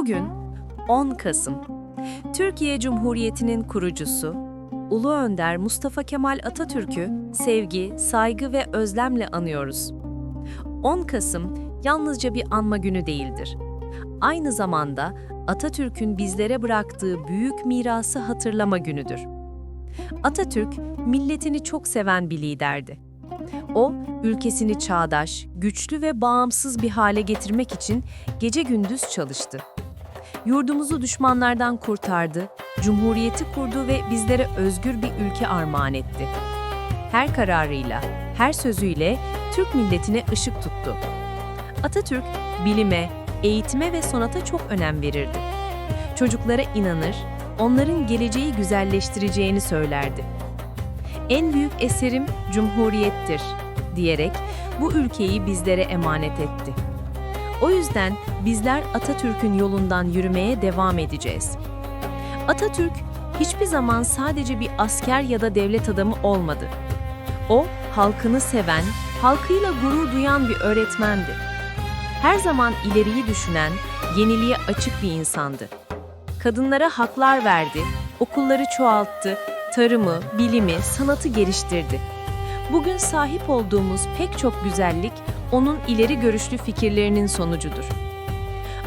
Bugün 10 Kasım. Türkiye Cumhuriyeti'nin kurucusu, Ulu Önder Mustafa Kemal Atatürk'ü sevgi, saygı ve özlemle anıyoruz. 10 Kasım yalnızca bir anma günü değildir. Aynı zamanda Atatürk'ün bizlere bıraktığı büyük mirası hatırlama günüdür. Atatürk, milletini çok seven bir liderdi. O, ülkesini çağdaş, güçlü ve bağımsız bir hale getirmek için gece gündüz çalıştı. Yurdumuzu düşmanlardan kurtardı, cumhuriyeti kurdu ve bizlere özgür bir ülke armağan etti. Her kararıyla, her sözüyle Türk milletine ışık tuttu. Atatürk, bilime, eğitime ve sanata çok önem verirdi. Çocuklara inanır, onların geleceği güzelleştireceğini söylerdi. En büyük eserim Cumhuriyettir diyerek bu ülkeyi bizlere emanet etti. O yüzden bizler Atatürk'ün yolundan yürümeye devam edeceğiz. Atatürk hiçbir zaman sadece bir asker ya da devlet adamı olmadı. O, halkını seven, halkıyla gurur duyan bir öğretmendi. Her zaman ileriyi düşünen, yeniliğe açık bir insandı. Kadınlara haklar verdi, okulları çoğalttı, tarımı, bilimi, sanatı geliştirdi. Bugün sahip olduğumuz pek çok güzellik onun ileri görüşlü fikirlerinin sonucudur.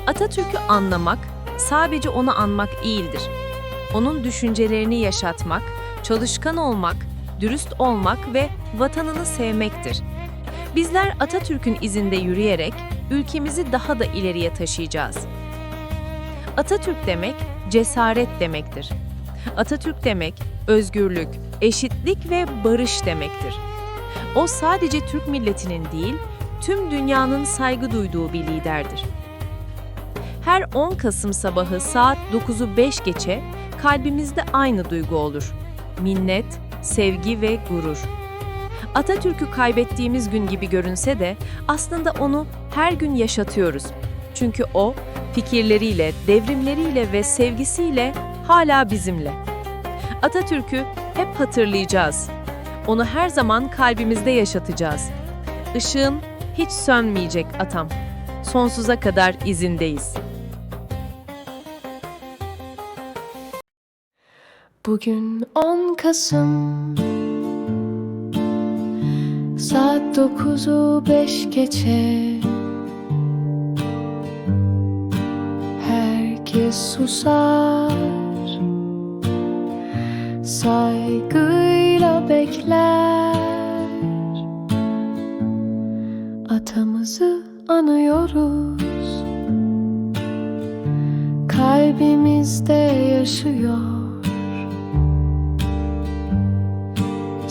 Atatürk'ü anlamak sadece onu anmak değildir. Onun düşüncelerini yaşatmak, çalışkan olmak, dürüst olmak ve vatanını sevmektir. Bizler Atatürk'ün izinde yürüyerek ülkemizi daha da ileriye taşıyacağız. Atatürk demek cesaret demektir. Atatürk demek özgürlük, eşitlik ve barış demektir. O sadece Türk milletinin değil, tüm dünyanın saygı duyduğu bir liderdir. Her 10 Kasım sabahı saat 9'u 5 geçe kalbimizde aynı duygu olur. Minnet, sevgi ve gurur. Atatürk'ü kaybettiğimiz gün gibi görünse de aslında onu her gün yaşatıyoruz. Çünkü o fikirleriyle, devrimleriyle ve sevgisiyle hala bizimle. Atatürk'ü hep hatırlayacağız. Onu her zaman kalbimizde yaşatacağız. Işığın hiç sönmeyecek atam. Sonsuza kadar izindeyiz. Bugün 10 Kasım Saat 9'u 5 geçe Herkes susar Saygıyla bekler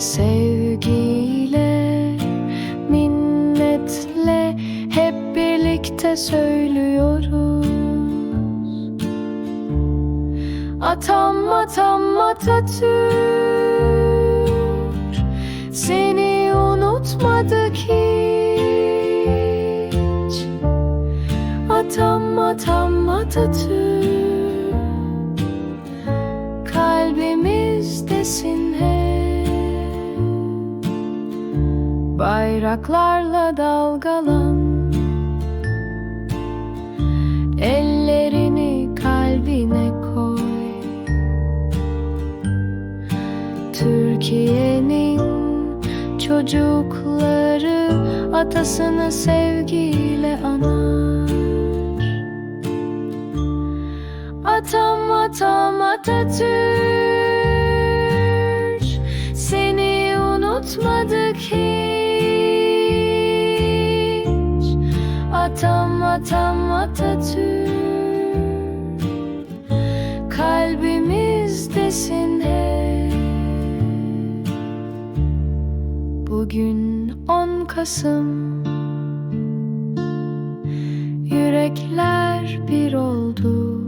Sevgiyle, minnetle hep birlikte söylüyoruz. Atam atam Atatürk Seni unutmadık hiç Atam atam Atatürk Bayraklarla dalgalan. Ellerini kalbine koy. Türkiye'nin çocukları Atasını sevgiyle anar. Atam atam Atatürk Atam Atatürk. Kalbimizdesin hep Bugün 10 Kasım. Yürekler bir oldu.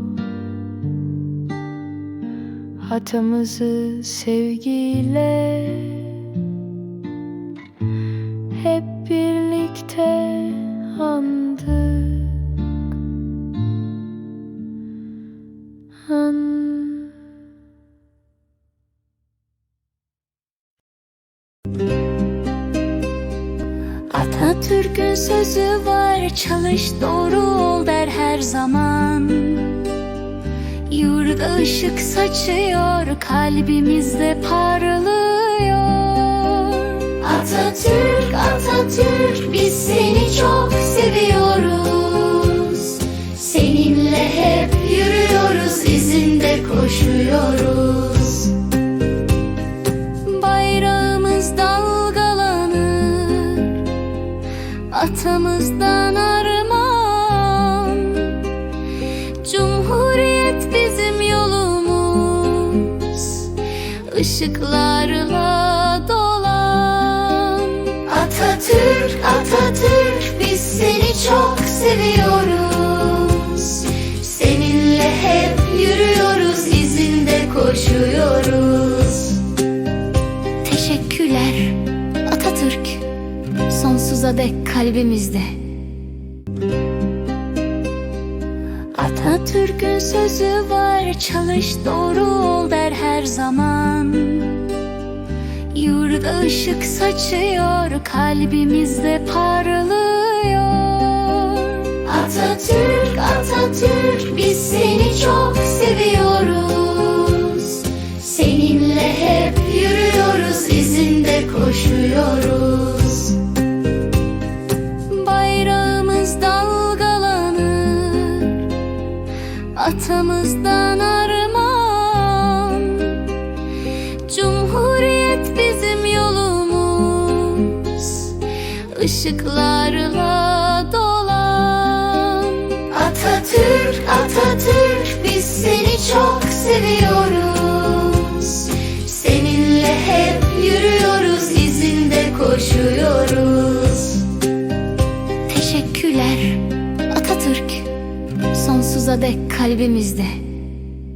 Hatamızı sevgiyle Hep birlikte Atatürk'ün sözü var çalış doğru ol der her zaman. Yurda ışık saçıyor Kalbimizde parlıyor. Atatürk, Atatürk biz seni çok seviyoruz. Seninle hep yürüyoruz, Atamızdan armağan Cumhuriyet bizim yolumuz Işıklarla dolan Atatürk, Atatürk biz seni çok seviyoruz. Seninle hep yürüyoruz, izinde koşuyoruz. Sonsuza dek kalbimizde. Atatürk'ün sözü var Çalış doğru ol der her zaman. Yurda ışık saçıyor Kalbimizde parlıyor. Atatürk, Atatürk biz seni çok seviyoruz. Seninle hep Atamızdan armağan. Cumhuriyet bizim yolumuz. Işıklarla dolan. Atatürk, Atatürk biz seni çok seviyoruz. Sonsuza dek kalbimizde